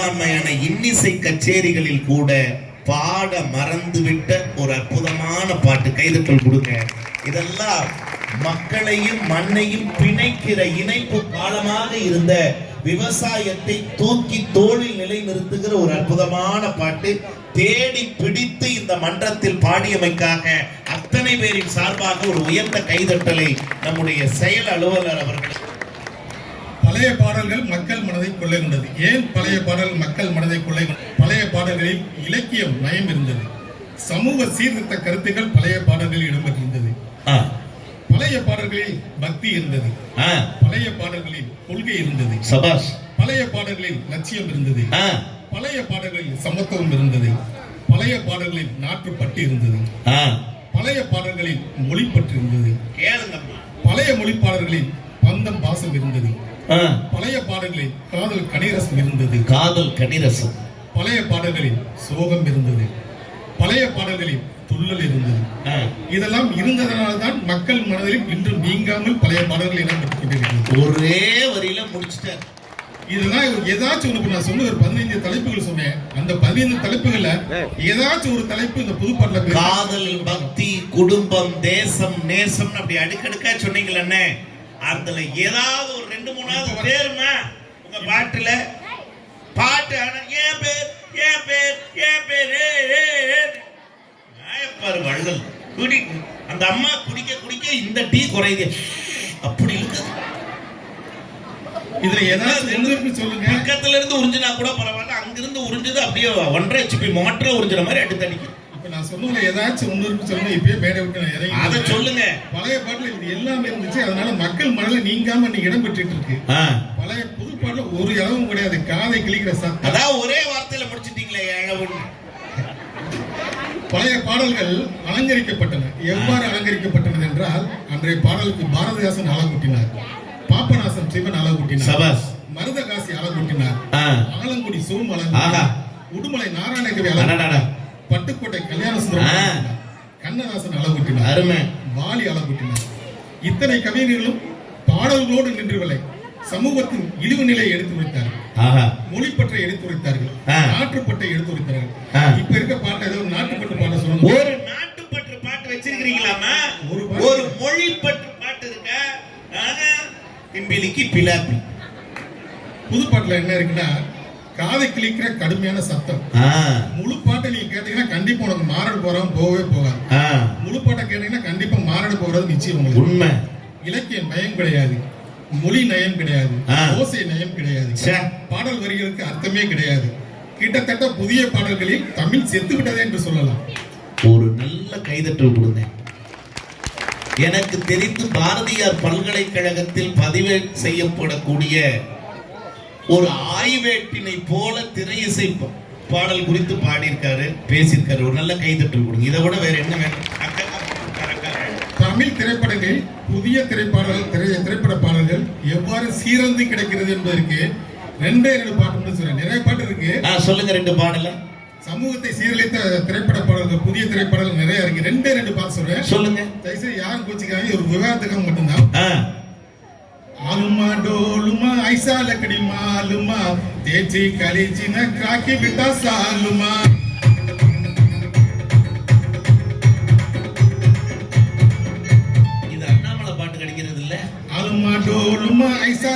பெரும்பான்மையான இன்னிசை கச்சேரிகளில் கூட பாட மறந்துவிட்ட ஒரு அற்புதமான பாட்டு. கைதட்டல் கொடுங்க. இதெல்லாம் மக்களையும் மண்ணையும் பிணைக்கிற இணைப்பு காலமாக இருந்த விவசாயத்தை தூக்கி தோளில் நிலைநிறுத்துகிற ஒரு அற்புதமான பாட்டு. தேடி பிடித்து இந்த மன்றத்தில் பாடியமைக்காக அத்தனை பேரின் சார்பாக ஒரு உயர்ந்த கைதட்டலை நம்முடைய செயல் அலுவலர் அவர்கள் பழைய பாடல்கள் மக்கள் மனதை கொள்ளை கொண்டது ஏன் பழைய பாடல்கள் மக்கள் மனதை கொள்ளை கொண்டது பழைய பாடல்களில் இலக்கியம் நயம் இருந்தது. சமூக சீர்திருத்த கருத்துக்கள் பழைய பாடல்களில் இடம்பெற்றிருந்தது. பழைய பாடல்களில் பக்தி இருந்தது. பழைய பாடல்களில் கொள்கை இருந்தது. சபாஷ். பழைய பாடல்களில் லட்சியம் இருந்தது. பழைய பாடல்களில் சமத்துவம் இருந்தது. பழைய பாடல்களில் நாட்டுப்பட்டு இருந்தது. பழைய பாடல்களில் மொழிப்பற்று இருந்தது. கேளுங்கம்மா. பழைய மொழி பாடல்களில் பந்தம் பாசம் இருந்தது. பழைய பாடல்களில் காதல் கனிரசம் இருந்தது. காதல் கனிரசம் பழைய பாடல்களில் சோகம் இருந்தது. பழைய பாடல்களில் துள்ளல் இருந்தது. இதெல்லாம் இருந்ததனால தான் மக்கள் மனதில் இன்றும் நீங்காமல் பழைய பாடல்கள் இடம்பெற்றுக் கொண்டிருக்கிறது. ஒரே வரியில முடிச்சிட்டார். இதெல்லாம் ஏதாச்சும் ஒன்று நான் சொன்ன ஒரு பதினைந்து தலைப்புகள் சொன்னேன். அந்த பதினைந்து தலைப்புகள்ல ஏதாச்சும் ஒரு தலைப்பு இந்த புதுப்பாட்டுல காதல் பக்தி குடும்பம் தேசம் நேசம் அப்படி அடுக்கடுக்கா சொன்னீங்களே. அதுல ஏதாவது ஒரு ரெண்டு மூணாவது பேருமா? உங்க பாட்டுல? பாட்டு ஆனா ஏன் பேர் ஏன் பேர் ஏன் பேர். நியாயப்பாரு வள்ளல். குடி அந்த அம்மா குடிக்க குடிக்க இந்த டீ குறையுது. அப்படி இருக்குது. இதுல இருக்கு சொல்லுங்க. பக்கத்துல இருந்து உறிஞ்சினா கூட பரவாயில்ல அங்கிருந்து உறிஞ்சது அப்படியே ஒன்றரை ஹெச்பி மோட்டர்ல உறிஞ்சிற மாதிரி அடுத்து அடிக்கும் இப்ப நான் சொன்னதுல ஏதாச்சும் ஒன்று இருக்கு சொல்லுங்க இப்பயே மேடை விட்டு நான் இறங்கி அதை சொல்லுங்க. பழைய பாட்டுல இது எல்லாமே இருந்துச்சு அதனால மக்கள் மனதில் நீங்காம இன்னைக்கு இடம் பெற்றுட்டு இருக்கு. பழைய புது பாட்டுல ஒரு இளவும் கிடையாது காதை கிளிக்கிற சத்தம். அதான் ஒரே வார்த்தையில முடிச்சிட்டீங்களே பழைய பாடல்கள் அலங்கரிக்கப்பட்டன. எவ்வாறு அலங்கரிக்கப்பட்டன என்றால் அன்றைய பாடலுக்கு பாரதிதாசன் அழகூட்டினார் பாப்பநாசம் சிவன் அழகூட்டினார் மருதகாசி அழகூட்டினார். ஆலங்குடி சோம். அழகூட்டினார் உடுமலை நாராயணகவி அடடடா. பட்டுக்கோட்டை கல்யாண சுந்தரம். கண்ணதாசன் அழகூட்டினார் அருமை. வாலி அழகூட்டினார் இத்தனை கவிஞர்களும் பாடல்களோடு நின்றுவில்லை. சமூகத்தின் இழிவு நிலையை எடுத்து வைத்தார்கள் ஆஹா. மொழிப்பற்றை எடுத்து வைத்தார்கள் ஆ. நாட்டுப்பட்டை எடுத்து வைத்தார்கள் ஆ. இப்ப இருக்க பாட்டு ஏதோ நாட்டுப்பட்டு பாட்ட சொல்லுங்க ஒரு நாட்டுப்பற்று பாட்டு வச்சிருக்கிறீங்களாமா ஒரு. ஒரு மொழி பற்று பாட்டு இருக்க. பிம்பிலிக்கு பிலாப்பி புது பாட்டுல என்ன இருக்குன்னா காதை கிழிக்கிற கடுமையான சத்தம். முழு பாட்டை நீங்க கேட்டீங்கன்னா கண்டிப்பா உனக்கு மாரடு போறவன் போகவே போகாது. முழு பாட்டை கேட்டீங்கன்னா கண்டிப்பா மாரடு போறது நிச்சயம் உண்மை. இலக்கிய நயம் கிடையாது. மொழி நயம் கிடையாது. ஓசை நயம் கிடையாது. பாடல் வரிகளுக்கு அர்த்தமே கிடையாது. கிட்டத்தட்ட புதிய பாடல்களில் தமிழ் செத்து விட்டதே என்று சொல்லலாம். ஒரு நல்ல கைதட்டல் கொடுங்க. எனக்கு தெரிந்து பாரதியார் பல்கலைக்கழகத்தில் பதிவு செய்யப்படக்கூடிய ஒரு ஆய்வேட்டினை போல திரையிசை ப- பாடல் குறித்து பாடியிருக்காரு பேசியிருக்காரு. ஒரு நல்ல கைதட்டல் கொடுங்க. இதை விட வேற என்ன வேணும். தமிழ் திரைப்படங்களில் புதிய திரைப்பாடல்கள் திரை திரைப்பட பாடல்கள் எவ்வாறு சீரந்து கிடைக்கிறது என்பதற்கு ரெண்டே ரெண்டு பாட்டு சொல்றேன். நிறைய பாட்டு இருக்கு. சொல்லுங்க ரெண்டு பாடல சமூகத்தை சீரழித்த திரைப்பட பாடல்கள் புதிய திரைப்படங்கள் நிறைய இருக்கு. ரெண்டே ரெண்டு பாட்டு சொல்றேன். சொல்லுங்க. தயவுசெய்து யாரும் கோச்சிக்காங்க ஒரு விவாதத்துக்காக மட்டும்தான். டோலுமா ஐசா லக்கடி மாலுமா தேச்சி கலிச்சின காக்கி விட்டா சாலுமா. இது அண்ணாமலை பாட்டு கிடைக்கிறது இல்ல ஆலுமா டோலுமா ஐசா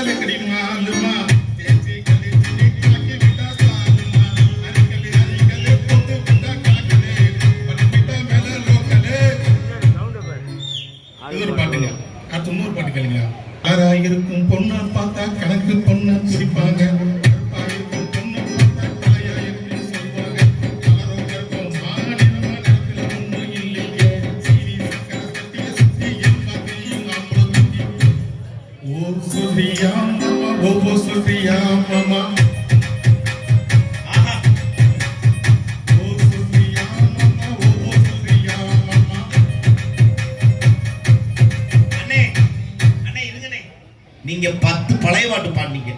நீங்க பத்து பழைய பாட்டு பாடினீங்க.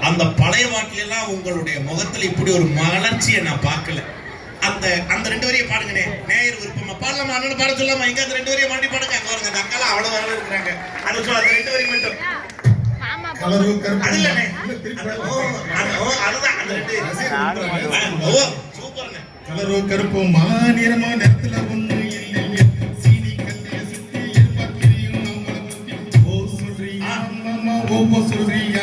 அந்த பழைய பாட்டுல எல்லாம் உங்களுடைய முகத்துல இப்படி ஒரு மலர்ச்சியை நான் பார்க்கல. அந்த அந்த ரெண்டு வரையும் பாடுங்கண்ணே. நேயர் விருப்பமா? பாடலாமா? அண்ணன் பாட சொல்லாமா? எங்க அந்த ரெண்டு வரையும் மாட்டி பாடுங்க? அங்க வருங்க அந்த அவ்வளவு வரல இருக்கிறாங்க அது சொல் அந்த ரெண்டு வரையும் மட்டும். அது இல்லண்ணே. அந்த- அதுதான். ரெண்டு. சூப்பர்ண்ணே. கலரோ கருப்போ மாநிறமோ நேரத்துல ஒண்ணு மாமா ஓ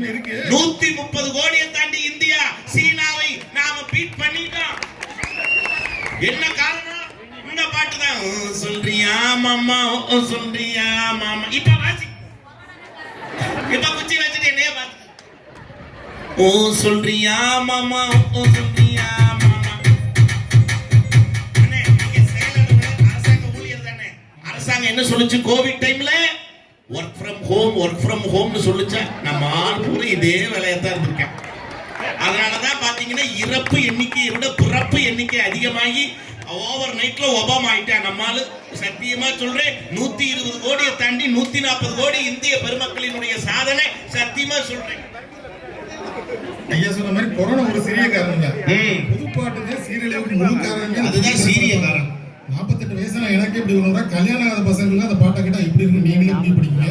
நூத்தி முப்பது கோடியை தாண்டி இந்தியா சீனாவை நாம பீட் பண்ணிட்டோம். என்ன காரணம்? இந்த பாட்டு தான் சொல்றியா மாமா சொல்றியா மாமா. இப்ப வாசி. இப்ப குச்சி வச்சுட்டு என்னைய பாத்து. ஓ சொல்றியா மாமா ஓ சொல்றியா அரசாங்கம் என்ன சொல்லுச்சு? கோவிட் டைம்ல ஹோம் ஒர்க் ஃப்ரம் ஹோம்னு சொல்லுச்சா? நம்ம ஆள் பூரா இதே வேலையை தான் இருந்திருக்கேன். அதனாலதான் பாத்தீங்கன்னா இறப்பு எண்ணிக்கையை விட பிறப்பு எண்ணிக்கை அதிகமாகி ஓவர் நைட்ல ஒபாமா ஆயிட்டேன் நம்மால சத்தியமா சொல்றேன் நூத்தி இருபது கோடியை தாண்டி நூத்தி நாற்பது கோடி இந்திய பெருமக்களினுடைய சாதனை சத்தியமா சொல்றேன். ஐயா சொன்ன மாதிரி கொரோனா ஒரு சிறிய காரணம் தான் ம். புதுப்பாட்டுக்கு சீரியலுக்கு முழு காரணம் அதுதான் சீரிய காரணம். நாற்பத்தெட்டு வயசுல எனக்கு எப்படி ஒண்ணுனா கல்யாணம் ஆகாத பசங்க அந்த பாட்டை கேட்டா எப்படி இருக்கு நீங்களே எப்படி படிக்கீங்க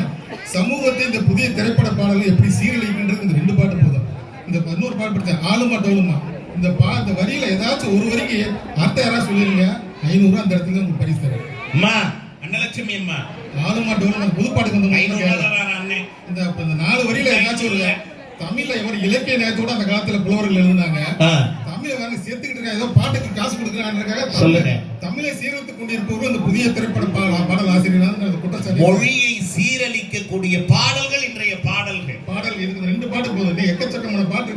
சமூகத்தை இந்த புதிய திரைப்பட பாடல்கள் எப்படி சீரழிக்கின்றது இந்த ரெண்டு பாட்டு போதும். இந்த பதினோரு பாட்டு படித்தேன் ஆளுமா டோலுமா இந்த பா இந்த வரியில ஏதாச்சும் ஒரு வரிக்கு அர்த்தம் யாராவது சொல்லிருங்க. ஐநூறு அந்த இடத்துல உங்களுக்கு பரிசு தரேன். அம்மா அன்னலட்சுமி அம்மா. ஆளுமா டோலுமா புது பாட்டுக்கு வந்து இந்த இந்த நாலு வரியில ஏதாச்சும் ஒரு தமிழ்ல இவர் இலக்கிய நேயத்தோட அந்த காலத்துல புலவர்கள் எழுதினாங்க. தமிழை வேற சேர்த்துக்கிட்டு ஏதோ பாட்டுக்கு காசு கொடுக்குறாங்க. தமிழை சீர்திருத்திக் கொண்டிருப்பவர்கள் அந்த புதிய திரைப்பட பாடல் ஆசிரியர் குற்றச்சாட்டு மொழியை சீரழிக்கக்கூடிய பாடல்கள் இன்றைய பாடல்கள். பாடல் இருக்குது. ரெண்டு பாட்டு போதும். இன்னும் எக்கச்சக்கமான பாட்டு.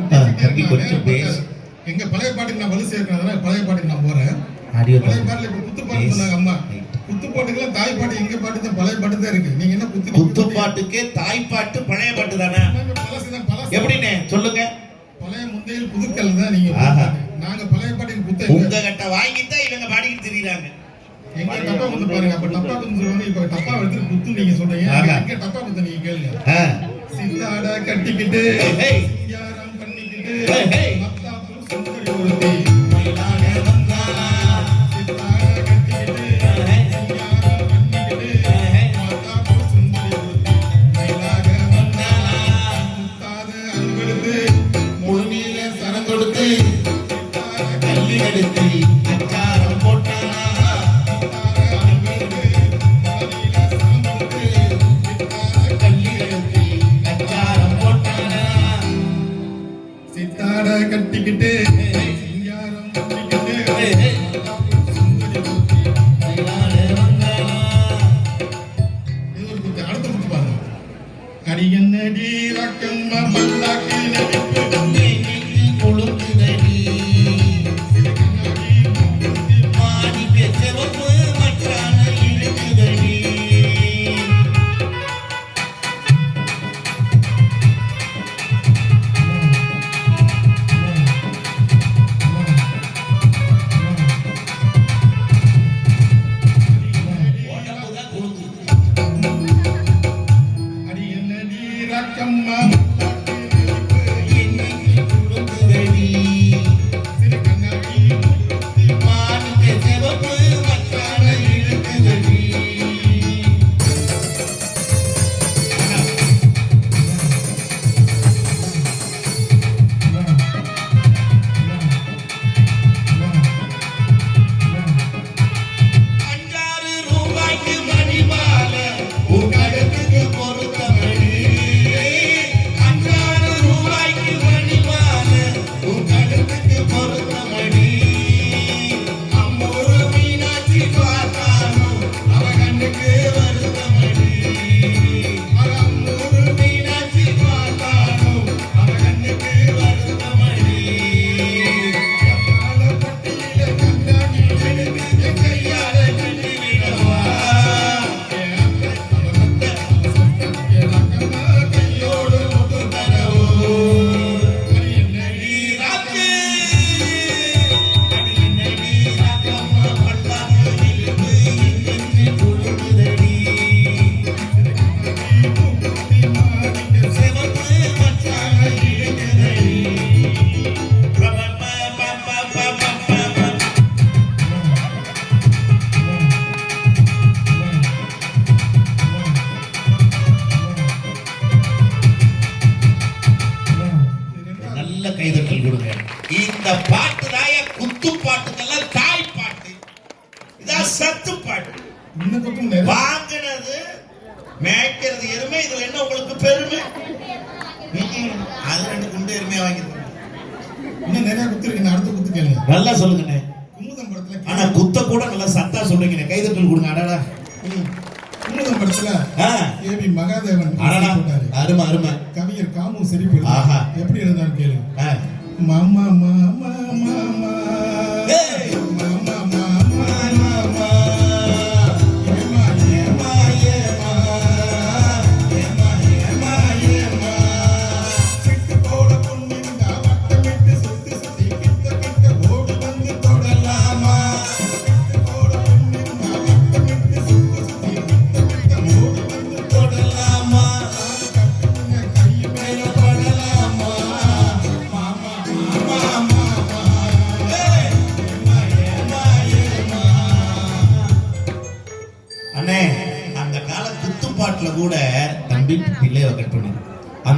எங்க பழைய பாட்டுக்கு நான் வலு சேர்க்கறதுனால பழைய பாட்டுக்கு நான் போறேன். ஆடியோ பழைய பாட்டுல இப்ப குத்து பாட்டு சொன்னாங்க அம்மா. குத்து பாட்டுக்கெல்லாம் தாய் பாட்டு எங்க பாட்டு தான் பழைய பாட்டு தான் இருக்கு. நீங்க என்ன குத்து குத்து பாட்டுக்கே தாய்ப்பாட்டு பழைய பாட்டு தானே? பழசு. எப்படின்னு சொல்லுங்க. பழைய முந்தையில் புதுக்கல் தான் நீங்க ஆஹா. நாங்க பழைய குத்த எங்க- உங்க கிட்ட வாங்கித்தான் இவங்க பாடிக்கிட்டு தெரியுறாங்க. எங்க டப்பா குத்து பாருங்க. அப்ப டப்பா குத்து சொல்லுவாங்க இப்ப டப்பா எடுத்து குத்து நீங்க சொல்றீங்க. எங்க டப்பா குத்து நீங்க கேளுங்க. சித்தாட கட்டிக்கிட்டு பண்ணிக்கிட்டு கட்டிக்கிட்டு இன்னும் நிறைய குத்து இருக்கு. நான் அடுத்த குத்து கேளுங்க. நல்லா சொல்லுங்கண்ணே. குமுதம் படத்துல ஆனா குத்த கூட நல்லா சத்தா சொல்றீங்கண்ணே. கைதட்டல் கொடுங்க அடடா. குமுதம் படத்துல ஏபி மகாதேவன் அடடா. போட்டாரு. அருமை அருமை. கவிஞர் காமு சிரிப்பு ஆஹா. எப்படி இருந்தாலும் கேளுங்க. மாமா மாமா மாமா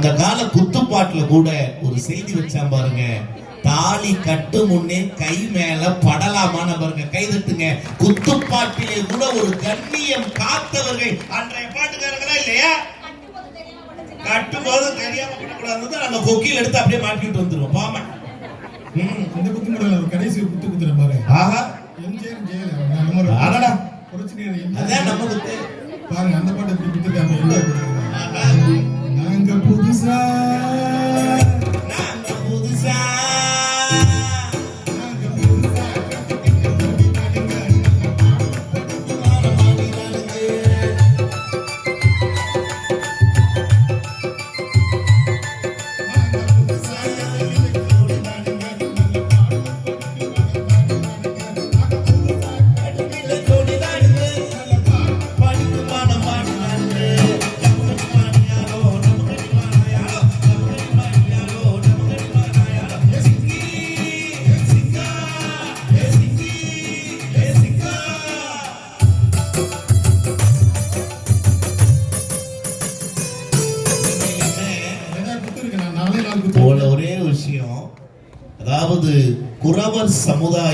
அந்த கால குத்துப்பாட்டுல கூட ஒரு செய்தி வச்சான் பாருங்க. தாலி கட்டு முன்னே கை மேல படலாமான பாருங்க. கை தட்டுங்க. குத்துப்பாட்டிலே கூட ஒரு கண்ணியம் காத்தவர்கள் அன்றைய பாட்டுக்காரங்களா இல்லையா? கட்டும் போது தெரியாம பண்ணக்கூடாது நாங்க கொக்கியில் எடுத்து அப்படியே மாட்டிட்டு வந்துருவோம். பாமா. ம். இந்த குத்து முறையில் ஒரு கடைசி குத்து குத்துற பாரு ஆஹா. எம்ஜிஆர் ஜெயலலிதா. நம்ம அடடா. நம்ம குத்து. பாருங்க அந்த பாட்டு குத்துருக்காங்க எம்ஜிஆர் குத்துருக்காங்க ஆஹா.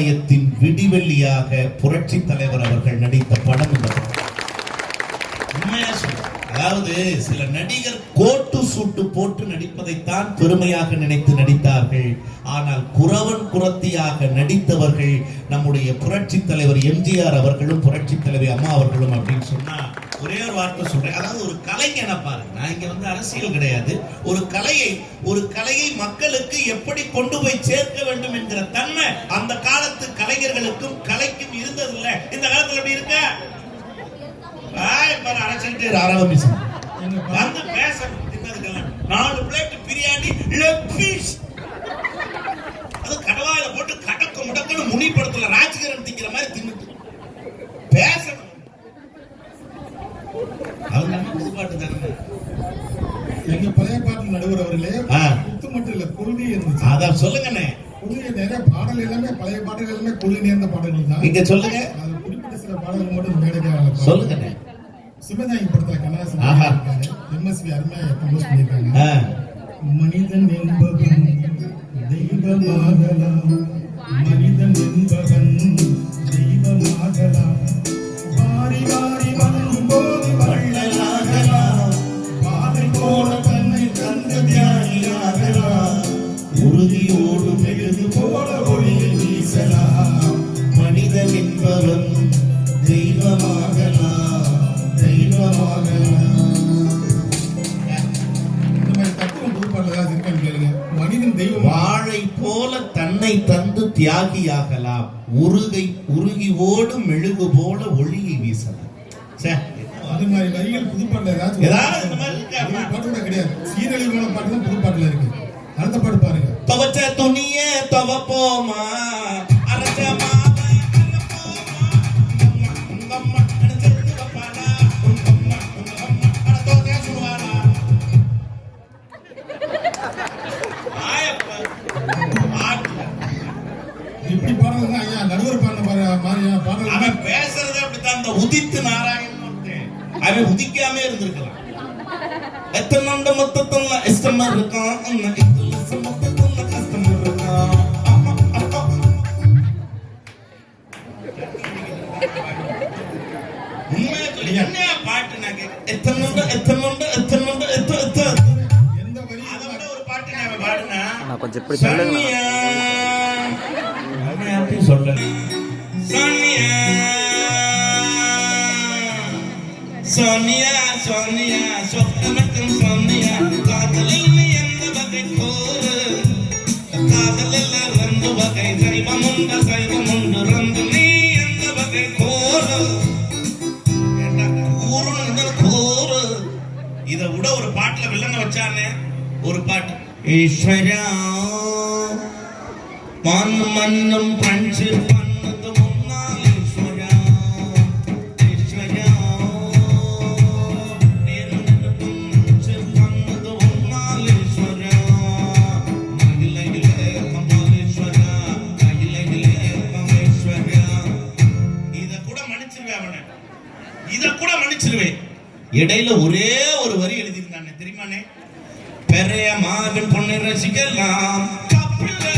சமுதாயத்தின் விடிவெள்ளியாக புரட்சி தலைவர் அவர்கள் நடித்த படம் இந்த அதாவது சில நடிகர் கோட்டு சூட்டு போட்டு நடிப்பதைத்தான் பெருமையாக நினைத்து குறவன் குரத்தியாக நடித்தவர்கள் நம்முடைய புரட்சி தலைவர் எம்ஜிஆர் அவர்களும் புரட்சி தலைவி அம்மா அவர்களும் அப்படின்னு சொன்னா ஒரே ஒரு வார்த்தை சொல்றேன். அதாவது ஒரு கலைஞனை பாருங்க நான் இங்க வந்து அரசியல் கிடையாது. ஒரு கலையை ஒரு கலையை மக்களுக்கு எப்படி கொண்டு போய் சேர்க்க வேண்டும் என்கிற தன்மை அந்த காலத்து கலைஞர்களுக்கும் கலைக்கும் இருந்ததில்லை. இந்த காலத்துல எப்படி இருக்க? அரைச்சிட்டு ஆரம்பிச்சு வந்து பேசணும் நாலு பிளேட் பிரியாணி அது கடவாயில போட்டு கடக்க முடக்கன்னு முனி படத்துல ராஜ்கிரண் திங்கிற மாதிரி தின்னுட்டு. பேசணும். அவங்க நம்ம புதுப்பாட்டு தானே. எங்க பழைய பாட்டு நடுவர் அவர்களே. குத்து மட்டும் இல்ல கொள்கை இருந்துச்சு. அதான் சொல்லுங்கண்ணே. கொள்கை நிறைய பாடல் எல்லாமே பழைய பாடல்கள் எல்லாமே கொள்கை நேர்ந்த பாடல்கள் தான். நீங்க சொல்லுங்க. அது குறிப்பிட்ட சில பாடல்கள் மட்டும் மேடைக்காக சொல்லுங்கண்ணே. சிவதாயி படத்துல கண்ணாசன். எம்எஸ்வி அருமையா கம்போஸ் பண்ணியிருக்காங்க. மனிதன் என்பவன் தெய்வமாகலாம் மனிதன் என்பவன் தியாகியாகலாம். உருகை உருகி ஓடும் மெழுகு போல ஒளியை வீசலாம். அது மாதிரி வரிகள் புதுப்பாட்டில் ஏதாச்சும் ஏதாவது கிடையாது. சீரழிவான பாட்டு தான் புதுப்பாட்டில் இருக்கு. அடுத்த பாட்டு பாருங்க. துவச்ச துணிய துவப்போமா? உதித்து ನಾರಾಯಣ ಅಂತೆ ಆమె ಉದಿಕ್ಕಾಮೇ ಇರ್ತಿರ್ಕಲ್ಲ பாட்டு நாங்க எத்தனாண்ட எத்தனாண்ட எத்தனாண்ட எத்த எத்த எந்த ஒரு பாட்டு நான் பாடுனா சொல்லுங்க சோனியா சோனியா சோனியா சொக்கமட்டும் சோனியா. காதலில் எந்த வகை கோரு காதலில் ரெண்டு வகை சைவம் உண்டு சைவம் உண்டு. ரெண்டு நீ எந்த வகை கோரு ஏண்டா, கூறுன்னு இதை விட ஒரு பாட்டுல வில்லங்க வச்சானே ஒரு பாட்டு. ஈஸ்வரா மண் மண்ணும் பஞ்சு இடையில ஒரே ஒரு வரி எழுதியிருந்தானே தெரியுமானே பெரிய மாவின் பொண்ணை ரசிக்கலாம். தப்பில்லை.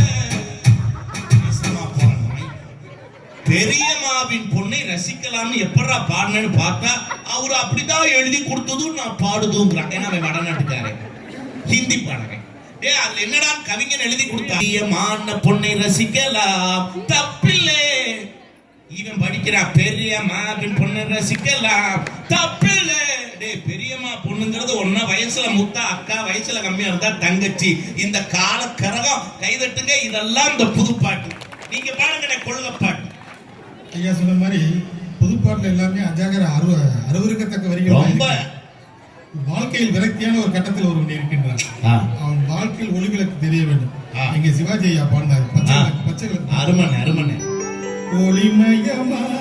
பெரிய மாவின் பொண்ணை ரசிக்கலாம்னு எப்படா பாடினேன்னு பார்த்தா அவர் அப்படிதான் எழுதி கொடுத்ததும் நான் பாடுதுங்கிறான். ஏன்னா அவன் வடநாட்டுக்காரன். ஹிந்தி பாடுறேன் ஏ அதுல என்னடா கவிஞன் எழுதி கொடுத்தா? பெரிய மான பொண்ணை ரசிக்கலாம். தப்பில்லே. இவன் படிக்கிறான் பெரிய மாவின் பொண்ணை ரசிக்கலாம். தப்பில்லை. டேய் பெரியம்மா பொண்ணுங்கிறது ஒன்னா வயசுல முத்தா அக்கா வயசுல கம்மியா இருந்தா தங்கச்சி. இந்த கால கரகம் கைதட்டுங்க இதெல்லாம் இந்த புதுப்பாட்டு. நீங்க பாருங்க கொள்கை பாட்டு ஐயா சொன்ன மாதிரி புதுப்பாட்டுல எல்லாமே அஜாகர அருவ அருவருக்கத்தக்க வரிகள் தான் ரொம்ப. வாழ்க்கையில் விரக்தியான ஒரு கட்டத்தில் ஒருவன் இருக்கின்றான். அவன் வாழ்க்கையில் ஒளிவிளக்கு தெரிய வேண்டும். இங்க சிவாஜி ஐயா பாடினார். பச்சை பச்சை. அருமனை அருமனை. ஒளிமயமான